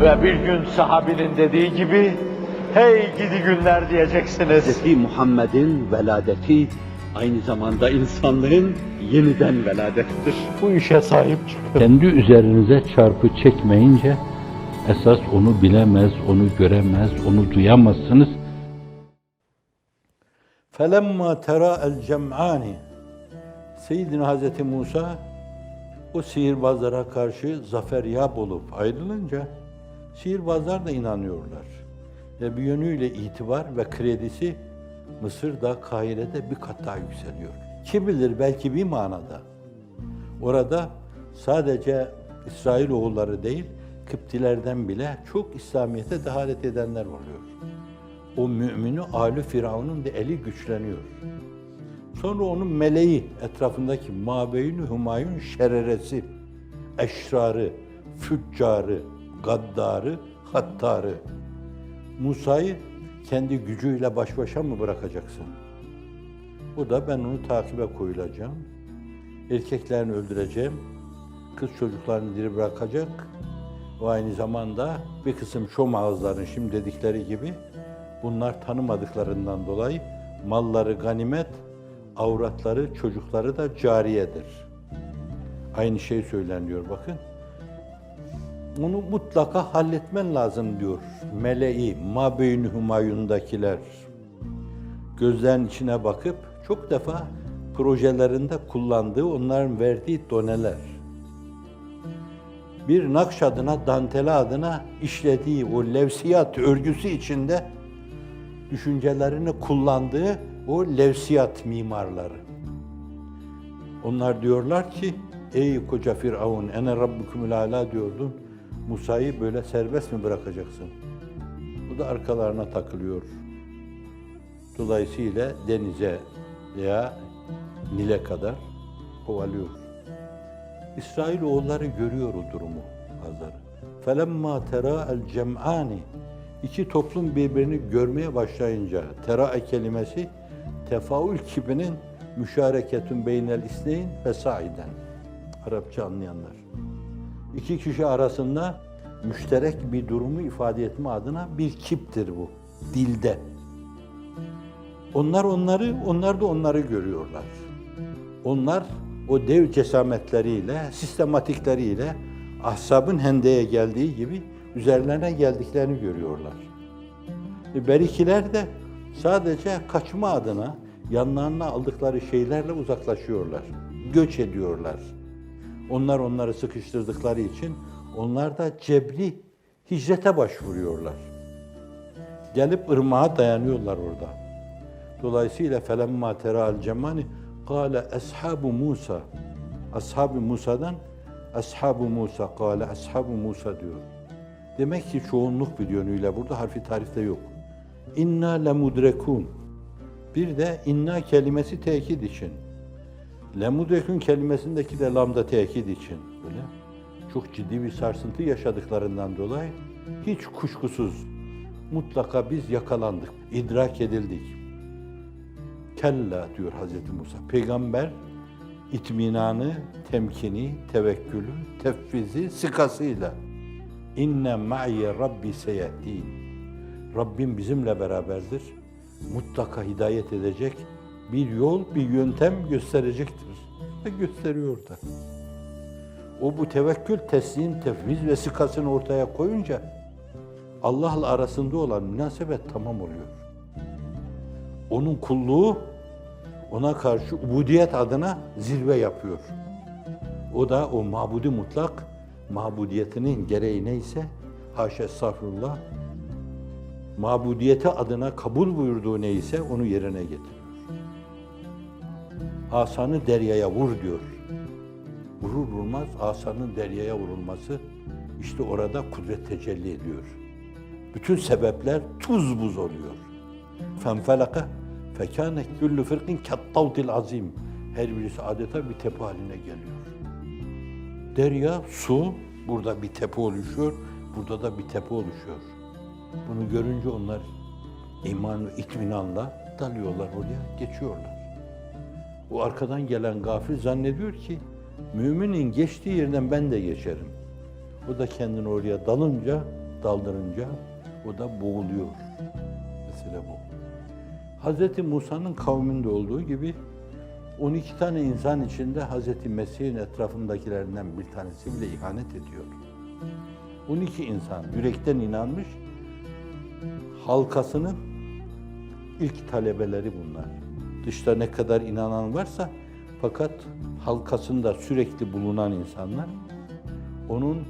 Ve bir gün sahabinin dediği gibi, hey gidi günler diyeceksiniz. Hz. Muhammed'in veladeti aynı zamanda insanlığın yeniden veladettir. Bu işe sahip çıkın. Kendi üzerinize çarpı çekmeyince esas onu bilemez, onu göremez, onu duyamazsınız. Tera el cem'ani Seyyidina Hazreti Musa o sihirbazlara karşı zafer yap olup ayrılınca sihirbazlar da inanıyorlar. Ve bir yönüyle itibar ve kredisi Mısır'da, Kahire'de bir kat daha yükseliyor. Kim bilir belki bir manada. Orada sadece İsrail oğulları değil, Kıptilerden bile çok İslamiyet'e dehalet edenler oluyor o mümini Ali Firavun'un da eli güçleniyor. Sonra onun meleği etrafındaki Mabeyni Humayun şereresi, eşrarı, füccarı, gaddarı, hattarı. Musa'yı kendi gücüyle baş başa mı bırakacaksın? O da ben onu takibe koyulacağım. Erkeklerini öldüreceğim. Kız çocuklarını diri bırakacak. Ve aynı zamanda bir kısım şom ağızların şimdi dedikleri gibi bunlar tanımadıklarından dolayı malları ganimet, avratları, çocukları da cariyedir. Aynı şey söyleniyor bakın. Onu mutlaka halletmen lazım diyor. Meleği, Mabeyni Humayun'dakiler. Gözlerin içine bakıp çok defa projelerinde kullandığı, onların verdiği doneler bir nakş adına, dantele adına işlediği o levsiyat örgüsü içinde düşüncelerini kullandığı o levsiyat mimarları. Onlar diyorlar ki, ey koca Firavun, ene rabbukumul ala diyordun, Musa'yı böyle serbest mi bırakacaksın? Bu da arkalarına takılıyor. Dolayısıyla denize veya Nil'e kadar kovalıyor. İsrail oğulları görüyor o durumu Hazar. Felemma tera el cem'ani iki toplum birbirini görmeye başlayınca tera kelimesi tefaül kibinin müşareketün beynel isneyn ve saiden. Arapça anlayanlar. İki kişi arasında müşterek bir durumu ifade etme adına bir kiptir bu dilde. Onlar onları, onlar da onları görüyorlar. Onlar o dev cesametleriyle, sistematikleriyle ahsabın hendeye geldiği gibi üzerlerine geldiklerini görüyorlar. E, Berikiler de sadece kaçma adına yanlarına aldıkları şeylerle uzaklaşıyorlar. Göç ediyorlar. Onlar onları sıkıştırdıkları için onlar da cebri hicrete başvuruyorlar. Gelip ırmağa dayanıyorlar orada. Dolayısıyla felemma teral cemani kâle ashabu Musa. Ashab-ı Musa'dan ashabu Musa kâle ashabu Musa diyor. Demek ki çoğunluk bir yönüyle burada harfi tarifte yok. İnna lemudrekun. Bir de inna kelimesi tekit için. Lemudrekun kelimesindeki de lambda tekit için. Böyle çok ciddi bir sarsıntı yaşadıklarından dolayı hiç kuşkusuz mutlaka biz yakalandık, idrak edildik. Kella diyor Hazreti Musa. Peygamber itminanı, temkini, tevekkülü, tefvizi, sıkasıyla inne ma'ye rabbi seyehdin. Rabbim bizimle beraberdir. Mutlaka hidayet edecek bir yol, bir yöntem gösterecektir. Ve gösteriyor da. O bu tevekkül, teslim, tefviz ve sıkasını ortaya koyunca Allah'la arasında olan münasebet tamam oluyor. Onun kulluğu ona karşı ubudiyet adına zirve yapıyor. O da o mabudi mutlak mabudiyetinin gereği neyse haşa estağfurullah mabudiyeti adına kabul buyurduğu neyse onu yerine getiriyor. Asanı deryaya vur diyor. Vurur vurmaz asanın deryaya vurulması işte orada kudret tecelli ediyor. Bütün sebepler tuz buz oluyor. Fenfelaka fekâne küllü fırkın kettavdil azim. Her birisi adeta bir tepe haline geliyor. Derya, su, burada bir tepe oluşuyor, burada da bir tepe oluşuyor. Bunu görünce onlar iman ve itminanla dalıyorlar oraya, geçiyorlar. O arkadan gelen gafil zannediyor ki, müminin geçtiği yerden ben de geçerim. O da kendini oraya dalınca daldırınca o da boğuluyor. Mesele bu. Hz. Musa'nın kavminde olduğu gibi 12 tane insan içinde Hz. Mesih'in etrafındakilerinden bir tanesi bile ihanet ediyor. 12 insan yürekten inanmış, halkasının ilk talebeleri bunlar. Dışta ne kadar inanan varsa fakat halkasında sürekli bulunan insanlar, onun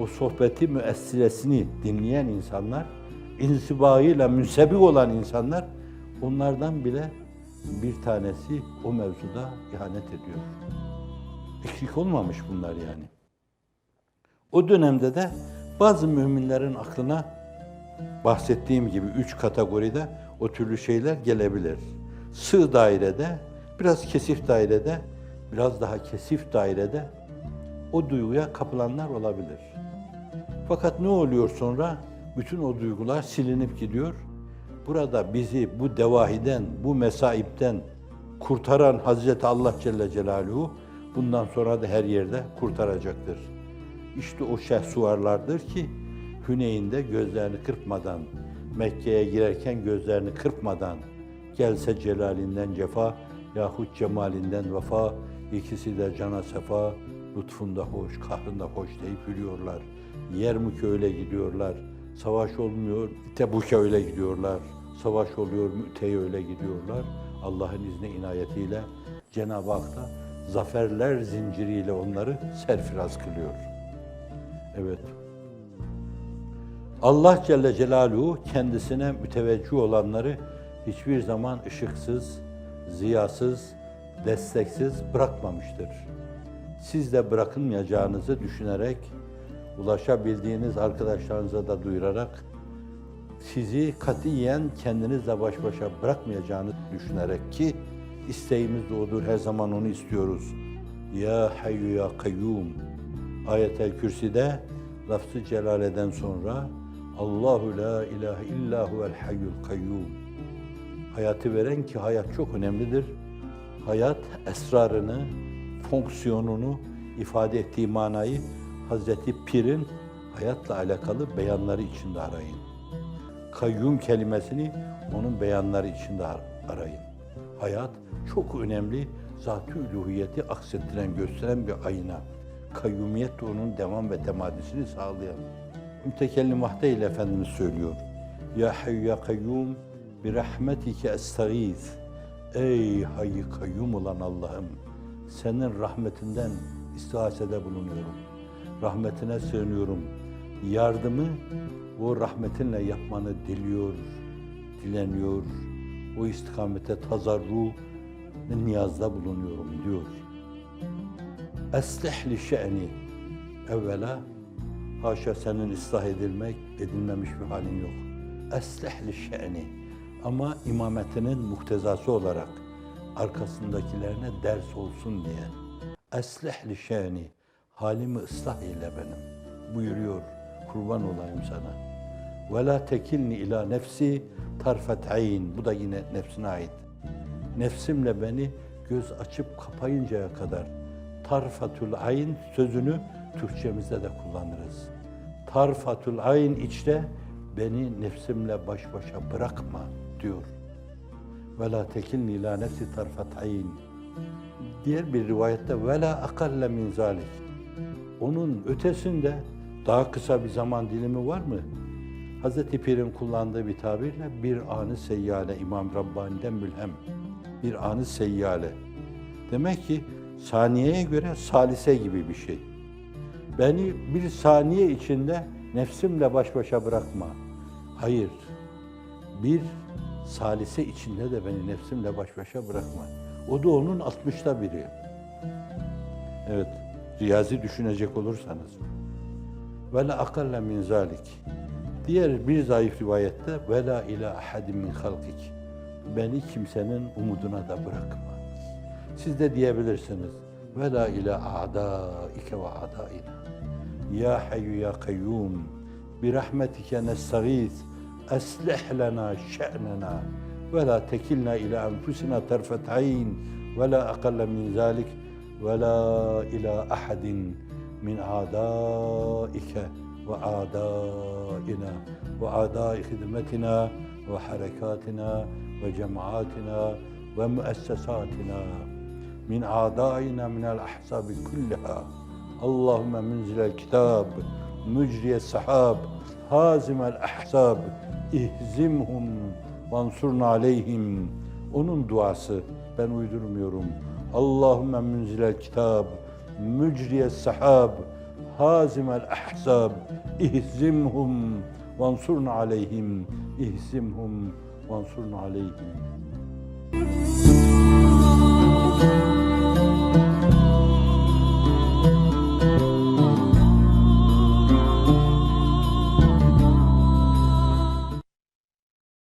o sohbeti müessiresini dinleyen insanlar, insibayıyla münsebik olan insanlar, onlardan bile bir tanesi o mevzuda ihanet ediyor. Eksik olmamış bunlar yani. O dönemde de bazı müminlerin aklına bahsettiğim gibi üç kategoride o türlü şeyler gelebilir. Sığ dairede, biraz kesif dairede, biraz daha kesif dairede o duyguya kapılanlar olabilir. Fakat ne oluyor sonra? Bütün o duygular silinip gidiyor. Burada bizi bu devahiden, bu mesaipten kurtaran Hazreti Allah Celle Celaluhu bundan sonra da her yerde kurtaracaktır. İşte o şehsuvarlardır ki Hüneyn'de gözlerini kırpmadan, Mekke'ye girerken gözlerini kırpmadan, gelse celalinden cefa yahut cemalinden vefa, ikisi de cana sefa, lütfunda hoş, kahrında hoş deyip yürüyorlar. Yermük'e öyle gidiyorlar. Savaş olmuyor, Tebuk'e öyle gidiyorlar. Savaş oluyor, Mü'te'ye öyle gidiyorlar. Allah'ın izni inayetiyle Cenab-ı Hak da zaferler zinciriyle onları serfiraz kılıyor. Evet. Allah Celle Celaluhu kendisine müteveccih olanları hiçbir zaman ışıksız, ziyasız, desteksiz bırakmamıştır. Siz de bırakılmayacağınızı düşünerek, ulaşabildiğiniz arkadaşlarınıza da duyurarak, sizi katiyen kendinizle baş başa bırakmayacağını düşünerek ki isteğimiz de odur, her zaman onu istiyoruz. Ya Hayyu Ya Kayyum Ayet-el Kürsi'de lafzı celaleden sonra Allahu la ilahe illa huvel hayyul kayyum. Hayatı veren ki hayat çok önemlidir. Hayat esrarını, fonksiyonunu ifade ettiği manayı Hazreti Pir'in hayatla alakalı beyanları içinde arayın. Kayyum kelimesini onun beyanları içinde arayın. Hayat çok önemli, zat-ı üluhiyeti aksettiren, gösteren bir ayna. Kayyumiyet de onun devam ve temadisini sağlayan. Mütekellim vahde ile Efendimiz söylüyor. Ya hayy ya kayyum bi rahmetike estağiz. Ey hayy kayyum olan Allah'ım senin rahmetinden istihasede bulunuyorum. Rahmetine sığınıyorum. Yardımı o rahmetinle yapmanı diliyor, dileniyor. O istikamete tazarru niyazda bulunuyorum diyor. Eslih li şe'ni. Evvela haşa senin ıslah edilmek, edilmemiş bir halin yok. Eslih li şe'ni. Ama imametinin muhtezası olarak arkasındakilerine ders olsun diye. Eslih li şe'ni. Halimi ıslah eyle benim. Buyuruyor. Kurban olayım sana. Ve la tekilni ila nefsi tarfet ayn. Bu da yine nefsine ait. Nefsimle beni göz açıp kapayıncaya kadar tarfatul ayn sözünü Türkçemizde de kullanırız. Tarfatul ayn içte beni nefsimle baş başa bırakma diyor. Ve la tekilni ila nefsi tarfat. Diğer bir rivayette ve la akalle min. Onun ötesinde daha kısa bir zaman dilimi var mı? Hazreti Pir'in kullandığı bir tabirle bir anı seyyale İmam Rabbani'den mülhem. Bir anı seyyale. Demek ki saniyeye göre salise gibi bir şey. Beni bir saniye içinde nefsimle baş başa bırakma. Hayır. Bir salise içinde de beni nefsimle baş başa bırakma. O da onun 60'ta biri. Evet. Riyazi düşünecek olursanız. Ve la akalle min zalik. Diğer bir zayıf rivayette ve la ila ahadin min halkik. Beni kimsenin umuduna da bırakma. Siz de diyebilirsiniz. Ve la ila a'daike ve a'daina. Ya hayyu ya kayyum. برحمتك نستغيث أصلح لنا شأننا ولا تكلنا إلى أنفسنا طرفة عين ولا أقل من ذلك ولا إلى أحد من أعدائك وأعدائنا وأعداء خدمتنا وحركاتنا وجماعاتنا ومؤسساتنا. من أعدائنا من الأحزاب كلها. اللهم منزل الكتاب mücriye sahab, hazimel ahsab, ihzimhum vansurna aleyhim. Onun duası, ben uydurmuyorum. Allahümme münzilel kitab, mücriye sahab, hazimel ahsab, ihzimhum vansurna aleyhim, ihzimhum vansurna aleyhim. Müzik